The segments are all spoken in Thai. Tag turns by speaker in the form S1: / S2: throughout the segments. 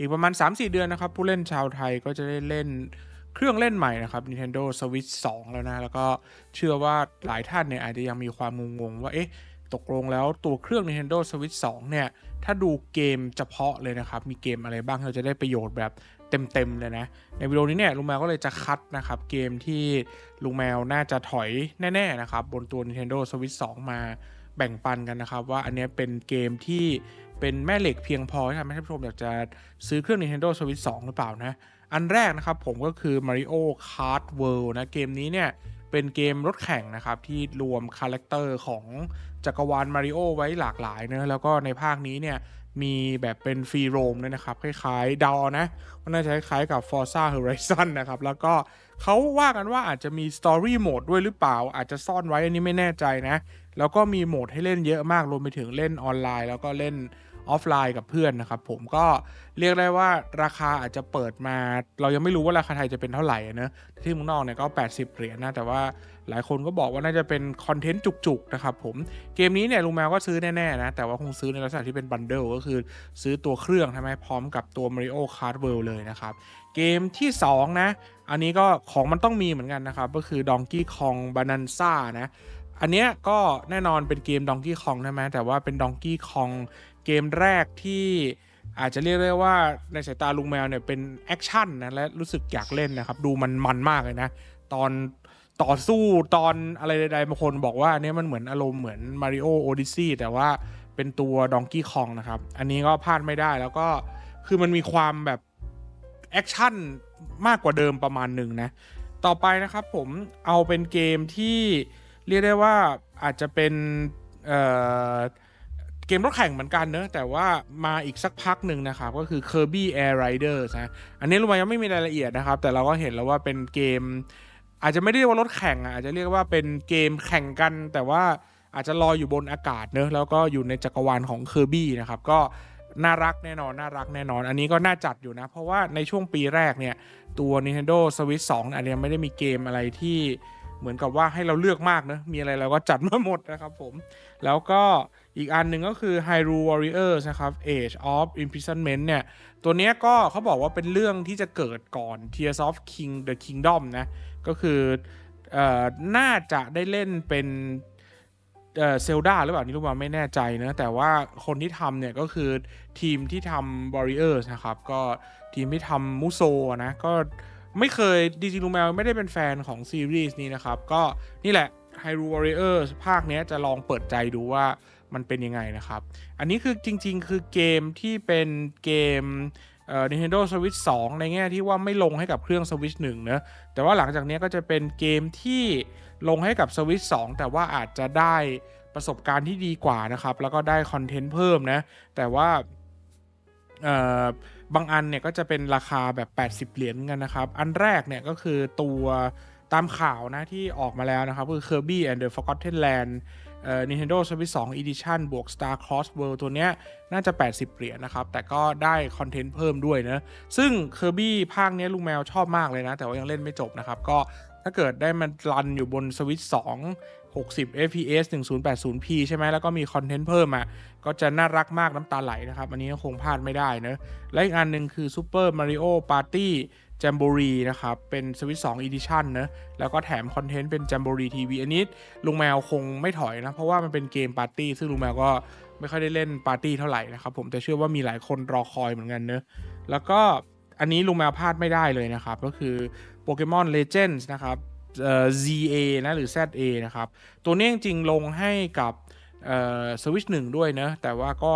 S1: อีกประมาณ 3-4 เดือนนะครับ ผู้เล่นชาวไทยก็จะได้เล่นเครื่องเล่นใหม่นะครับ Nintendo Switch 2 แล้วนะ แล้วก็เชื่อว่าหลายท่านเนี่ยอาจจะยังมีความงงๆ ว่าเอ๊ะตกลงแล้วตัวเครื่อง Nintendo Switch 2 เนี่ย ถ้าดูเกมเฉพาะเลยนะครับ มีเกมอะไรบ้างเราจะได้ประโยชน์แบบเต็ม ๆ เลยนะ ในวิดีโอนี้เนี่ยลุงแมวก็เลยจะคัดนะครับ เกมที่ลุงแมวน่าจะถอยแน่ ๆ นะครับ บนตัว Nintendo Switch 2 มาแบ่งปันกันนะครับ ว่าอันนี้เป็นเกมที่ เป็นแม่เหล็กเพียงพอที่ทำให้ท่านผู้ชมอยากจะซื้อเครื่อง Nintendo Switch 2 หรือเปล่านะ อันแรกนะครับผมก็คือ Mario Kart World นะ เกมนี้เนี่ย เป็นเกมรถแข่งนะครับ ที่รวมคาแรคเตอร์ของจักรวาลมาริโอไว้หลากหลายเนะแล้วก็ในภาคนี้เนี่ยมีแบบเป็นฟรีโรมด้วยนะครับ คล้ายๆเดาเอนะว่าน่าจะคล้ายๆกับ Forza Horizon นะครับ แล้วก็เขาว่ากันว่าอาจจะมี Story Mode ด้วยหรือเปล่า อาจจะซ่อนไว้อันนี้ไม่แน่ใจนะ แล้วก็มีโหมดให้เล่นเยอะมากรวมไปถึงเล่นออนไลน์ แล้วก็เล่น ออฟไลน์กับเพื่อนนะครับผมก็เรียกได้ว่าราคาอาจจะเปิดมา เรายังไม่รู้ว่าราคาไทยจะเป็นเท่าไหร่นะที่เมืองนอกเนี่ยก็ 80 เหรียญนะแต่ว่าหลายคนก็บอกว่าน่าจะเป็นคอนเทนต์จุกๆนะครับผมเกมนี้เนี่ยลุงแมวก็ซื้อแน่ๆนะแต่ว่าคงซื้อในลักษณะที่เป็นบันเดิลก็คือซื้อตัวเครื่องใช่ไหมพร้อมกับตัว Mario Kart World เลยนะครับเกมที่ 2 นะ อันนี้ก็ของมันต้องมีเหมือนกันนะครับ ก็คือ Donkey Kong Bonanza นะอันเนี้ยก็แน่นอนเป็นเกม Donkey Kong ใช่ไหมแต่ว่าเป็น Donkey Kong เกมแรกที่อาจจะเรียกได้ว่าในสายตาลุงแมวเนี่ยเป็นแอคชั่นนะและรู้สึกอยากเล่นนะครับ ดูมันมันมากเลยนะ ตอนต่อสู้ตอนอะไรใดๆบางคนบอกว่าเนี้ยมันเหมือนอารมณ์เหมือน Mario Odyssey แต่ว่าเป็นตัว Donkey Kong นะครับ อันนี้ก็พลาดไม่ได้แล้วก็คือมันมีความแบบแอคชั่นมากกว่าเดิมประมาณหนึ่งนะ ต่อไปนะครับผมเอาเป็นเกมที่เรียกได้ว่าอาจจะเป็นเอ่อ เกมรถแข่งเหมือนกันเนอะแต่ว่ามาอีกสักพักหนึ่งนะครับ ก็คือ Kirby Air Riders นะอันนี้รู้ไหมยังไม่มีรายละเอียดนะครับ แต่เราก็เห็นแล้วว่าเป็นเกม อาจจะไม่ได้เรียกว่ารถแข่งอะอาจจะเรียกว่าเป็นเกมแข่งกัน แต่ว่าอาจจะลอยอยู่บนอากาศเนอะแล้วก็อยู่ในจักรวาลของ Kirby นะครับก็น่ารักแน่นอน น่ารักแน่นอน อันนี้ก็น่าจัดอยู่นะ เพราะว่าในช่วงปีแรกเนี่ย ตัว Nintendo Switch 2 อันนี้ไม่ได้มีเกมอะไรที่ เหมือนกับว่าให้เราเลือกมากนะ มีอะไรเราก็จัดมาหมดนะครับผม แล้วก็อีกอันหนึ่งก็คือ Hyrule Warriors นะครับ Age of Imprisonment เนี่ย ตัวนี้ก็เขาบอกว่าเป็นเรื่องที่จะเกิดก่อน Tears of King the Kingdom นะ ก็คือเอ่อน่าจะได้เล่นเป็นเออเซลดาหรือเปล่านี่รู้ว่าไม่แน่ใจนะ แต่ว่าคนที่ทำเนี่ยก็คือทีมที่ทำ Warriors นะครับ ก็ทีมที่ทำมูโซนะ ก็ ไม่เคยดีจิลุงแมวไม่ได้เป็นแฟนของซีรีส์นี้นะครับ ก็นี่แหละ Hyrule Warriors ภาคนี้จะลองเปิดใจดูว่ามันเป็นยังไงนะครับ อันนี้คือจริงๆ คือเกมที่เป็นเกมเอ่อ Nintendo Switch 2 ในแง่ที่ว่าไม่ลงให้กับเครื่อง Switch 1นะแต่ว่าหลังจากนี้ก็จะเป็นเกมที่ลงให้กับ Switch 2 แต่ว่าอาจจะได้ประสบการณ์ที่ดีกว่านะครับ แล้วก็ได้คอนเทนต์เพิ่มนะ แต่ว่า บางอันเนี่ยก็จะเป็นราคาแบบ 80 เหรียญกันนะครับ อันแรกเนี่ยก็คือตัวตามข่าวนะที่ออกมาแล้วนะครับ คือ Kirby and the Forgotten Land เอ่อ Nintendo Switch 2 Edition บวก Star Cross World ตัวเนี้ยน่าจะ 80 เหรียญนะครับ แต่ก็ได้คอนเทนต์เพิ่มด้วยนะ ซึ่ง Kirby ภาคเนี้ยลุงแมวชอบมากเลยนะ แต่ว่ายังเล่นไม่จบนะครับ ก็ ถ้าเกิดได้มันรันอยู่บน Switch 2 60 fps 1080p ใช่ไหมแล้วก็มีคอนเทนต์เพิ่มอะก็จะน่ารักมากน้ำตาไหลนะครับ อันนี้คงพลาดไม่ได้เนอะและอีกอันหนึ่งคือ Super Mario Party Jamboree นะครับ เป็น Switch 2 Edition เนอะแล้วก็แถมคอนเทนต์เป็น Jamboree TV อันนี้ลุงแมวคงไม่ถอยนะ เพราะว่ามันเป็นเกมปาร์ตี้ ซึ่งลุงแมวก็ไม่ค่อยได้เล่นปาร์ตี้เท่าไหร่นะครับ ผมแต่เชื่อว่ามีหลายคนรอคอยเหมือนกันเนอะแล้วก็อันนี้ลุงแมวพลาดไม่ได้เลยนะครับ ก็คือ Pokemon Legends นะครับเอ่อ ZA นะหรือ ZA นะครับ ตัวนี้จริงๆลงให้กับเอ่อ Switch 1ด้วยเนอะแต่ว่าก็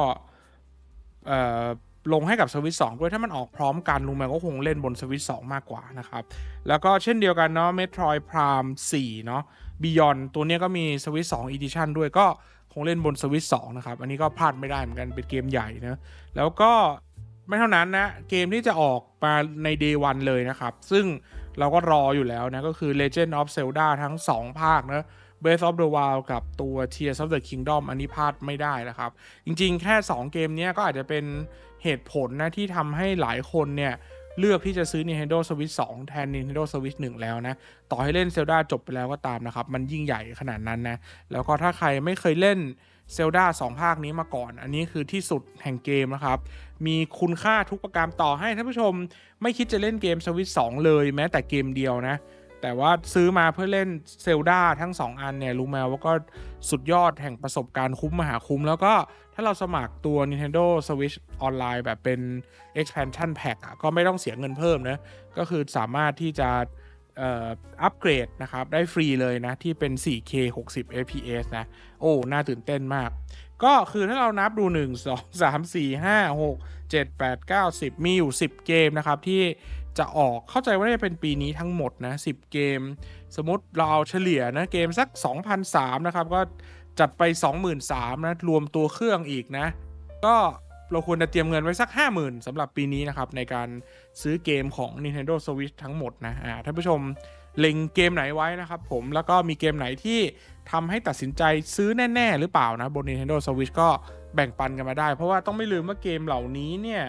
S1: เอ่อลงให้กับ Switch 2ด้วยถ้ามันออกพร้อมกันลุงแมวก็คงเล่นบน Switch 2มากกว่านะครับ แล้วก็เช่นเดียวกันเนาะ Metroid Prime 4เนาะ Beyond ตัวเนี้ยก็มี Switch 2 Edition ด้วยก็คงเล่นบน Switch 2นะครับ อันนี้ก็พลาดไม่ได้เหมือนกันเป็นเกมใหญ่นะแล้วก็ไม่เท่านั้นนะ เกมที่จะออกมาใน Day 1เลยนะครับ ซึ่ง เราก็รออยู่แล้วนะ ก็คือ Legend of Zelda ทั้ง 2 ภาคนะ Breath of the Wild กับตัว Tears of the Kingdom อันนี้พลาดไม่ได้นะครับ จริงๆ แค่ 2 เกมนี้ก็อาจจะเป็นเหตุผลนะ ที่ทำให้หลายคนเนี่ย เลือกที่จะซื้อ Nintendo Switch 2 แทน Nintendo Switch 1 แล้วนะ ต่อให้เล่น Zelda จบไปแล้วก็ตามนะครับ มันยิ่งใหญ่ขนาดนั้นนะ แล้วก็ถ้าใครไม่เคยเล่น เซลดา2ภาคนี้มาก่อน อันนี้คือที่สุดแห่งเกมนะครับ มีคุณค่าทุกประการต่อให้ท่านผู้ชม ไม่คิดจะเล่นเกมสวิตสองเลยแม้แต่เกมเดียวนะ แต่ว่าซื้อมาเพื่อเล่นเซลดาทั้ง 2 อันเนี่ยรู้ไหมว่าก็สุดยอดแห่งประสบการณ์คุ้มมหาคุ้ม แล้วก็ถ้าเราสมัครตัว Nintendo Switch ออนไลน์แบบเป็น expansion pack อะก็ไม่ต้องเสียเงินเพิ่มนะ ก็คือสามารถที่จะ อัปเกรดนะครับ ได้ฟรีเลยนะ ที่เป็น 4K 60 fps นะ โอ้ น่าตื่นเต้นมาก ก็คือถ้าเรานับดู 1 2 3 4 5 6 7 8 9 10 มีอยู่ 10 เกมนะครับ ที่จะออกเข้าใจว่าจะเป็นปีนี้ทั้งหมดนะ 10 เกม สมมติเราเอาเฉลี่ยนะเกมสัก 2,003นะครับ ก็จัดไป 23,000นะ รวมตัวเครื่องอีกนะ ก็ เราควรจะเตรียมเงินไว้สัก 50,000สำหรับปีนี้นะครับ ในการซื้อเกมของ Nintendo Switch ทั้งหมดนะอ่าท่านผู้ชมเล็งเกมไหนไว้นะครับผมแล้วก็มีเกมไหนที่ทำให้ตัดสินใจซื้อแน่ ๆ หรือเปล่านะบน Nintendo Switch ก็แบ่งปันกันมาได้ เพราะว่าต้องไม่ลืมว่าเกมเหล่านี้เนี่ย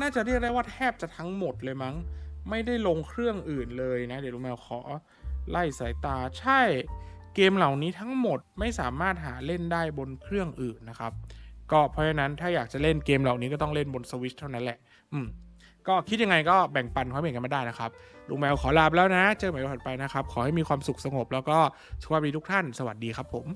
S1: น่าจะเรียกได้ว่าแทบจะทั้งหมดเลยมั้ง ไม่ได้ลงเครื่องอื่นเลยนะ เดี๋ยวลุงแมวขอไล่สายตาใช่เกมเหล่านี้ทั้งหมดไม่สามารถหาเล่นได้บนเครื่องอื่นนะครับ ก็เพราะฉะนั้นถ้าอยากจะเล่นเกมเหล่านี้ก็ต้องเล่นบนสวิชเท่านั้นแหละ อืมก็คิดยังไงก็แบ่งปันความเห็นกันมาได้นะครับ ลุงแมวขอลาไปแล้วนะ เจอกันใหม่วันถัดไปนะครับ ขอให้มีความสุขสงบ แล้วก็สุขภาพดีทุกท่าน สวัสดีครับผม